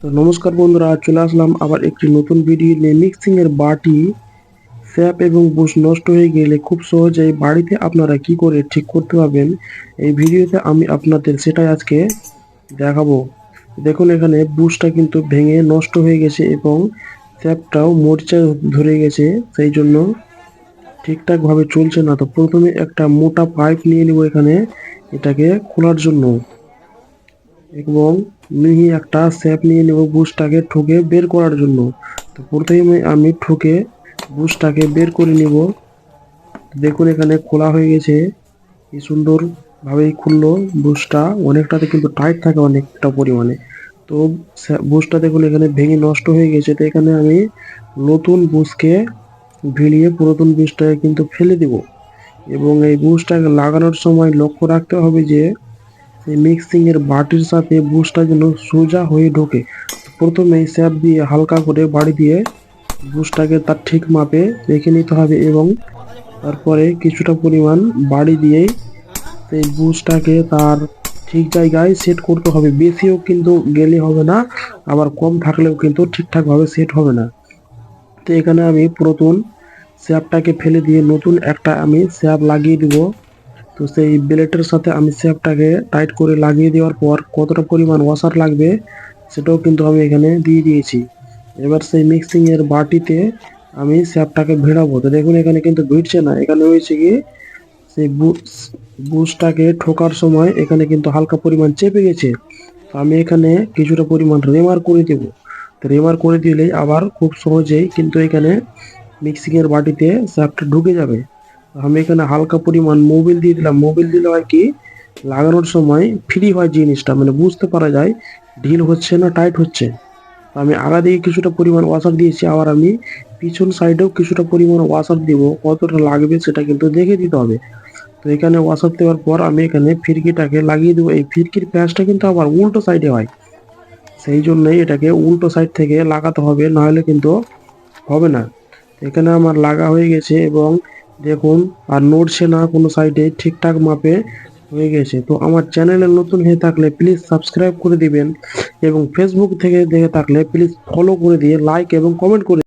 তো নমস্কার বন্ধুরা, চলে আসলাম আবার একটি নতুন ভিডিও নিয়ে। মিক্সিং এর বাটি, স্যাপ এবং বুশ নষ্ট হয়ে গেলে খুব সহজেই বাড়িতে আপনারা কি করে ঠিক করতে পারবেন? এই ভিডিওতে আমি আপনাদের সেটাই আজকে দেখাবো। দেখুন এখানে বুশটা কিন্তু ভেঙে নষ্ট হয়ে গেছে এবং স্যাপটাও মরিচা ধরে গেছে, সেই জন্য ঠিকঠাক ভাবে চলছে না। তো প্রথমে একটা মোটা পাইপ নিয়ে নেব এখানে, এটাকে খোলার জন্য। এবং মিহি একটা স্যাপ নিয়ে নেব বুশটাকে ঠুকে বের করার জন্য। তো প্রথমে আমি ঠুকে বুশটাকে বের করে নেব। দেখুন এখানে খোলা হয়ে গেছে। কি সুন্দর ভাবেই খুললো বুশটা অনেকটাতে কিন্তু টাইট থাকে অনেকটা পরিমাণে। তো বুশটা দেখুন এখানে ভেঙে নষ্ট হয়ে গেছে। তো এখানে আমি নতুন বুশকে ভিড়িয়ে পুরাতন বুশটাকে কিন্তু ফেলে দেব। এবং এই বুশটাকে লাগানোর সময় লক্ষ্য রাখতে হবে যে এই মিক্সিং এর বাটির সাথে বুশটা যেন সোজা হয়ে ঢোকে। প্রথমে স্যাপ দিয়ে হালকা করে বাড়ি দিয়ে বুশটাকে তার ঠিক মাপে রেখে নিতে হবে এবং তারপরে কিছুটা পরিমাণ বাড়ি দিয়ে সেই বুশটাকে তার ঠিক জায়গায় সেট করতে হবে। বেশিও কিন্তু গেলে হবে না, আবার কম থাকলেও কিন্তু ঠিকঠাকভাবে সেট হবে না। তো এখানে আমি পুরাতন স্যাপটাকে ফেলে দিয়ে নতুন একটা আমি স্যাপ লাগিয়ে দিব। তো সেই ব্লেডের সাথে আমি স্যাপটাকে টাইট করে লাগিয়ে দেওয়ার পর কতটা পরিমাণ ওয়াশার লাগবে, সেটাও কিন্তু আমি এখানে দিয়ে দিয়েছি। এবার সেই মিক্সিংয়ের বাটিতে আমি স্যাপটাকে ভেড়াবো। তো দেখুন, এখানে কিন্তু ভিড়ছে না। এখানে হয়েছে কি, সেই বুশটাকে ঠোকার সময় এখানে কিন্তু হালকা পরিমাণ চেপে গেছে। তো আমি এখানে কিছুটা পরিমাণ রেমার করে দেবো। তো রেমার করে দিলেই আবার খুব সহজেই কিন্তু এখানে মিক্সিংয়ের বাটিতে স্যাপটা ঢুকে যাবে। আমি এখানে হালকা পরিমাণ মোবিল দিয়ে দিলাম। মোবিল দিলে হয় কি? লাগানোর সময় ফ্রি হয় জিনিসটা মানে বুঝতে পারা যায়, ঢিল হচ্ছে না টাইট হচ্ছে। আমি আগা দিয়ে কিছুটা পরিমাণ ওয়াশার দিয়েছি, আবার আমি পিছন সাইডেও কিছুটা পরিমাণ ওয়াশার দিব, কতটা লাগবে সেটা কিন্তু দেখে দিতে হবে। তো এখানে ওয়াশার দেওয়ার পর আমি এখানে ফিরকিটাকে লাগিয়ে দেবো। এই ফিরকির প্যাঁচটা কিন্তু আবার উল্টো সাইডে হয়। সেই জন্যই এটাকে উল্টো সাইড থেকে লাগাতে হবে, নাহলে কিন্তু হবে না। এখানে আমার লাগা হয়ে গেছে এবং দেখুন, আর নড়ছে না কোনো সাইডে ঠিকঠাক মাপে হয়ে গেছে। তো আমার চ্যানেলে নতুন হয়ে থাকলে প্লিজ সাবস্ক্রাইব করে দিবেন এবং ফেসবুক থেকে দেখে থাকলে প্লিজ ফলো করে দিয়ে লাইক এবং কমেন্ট করে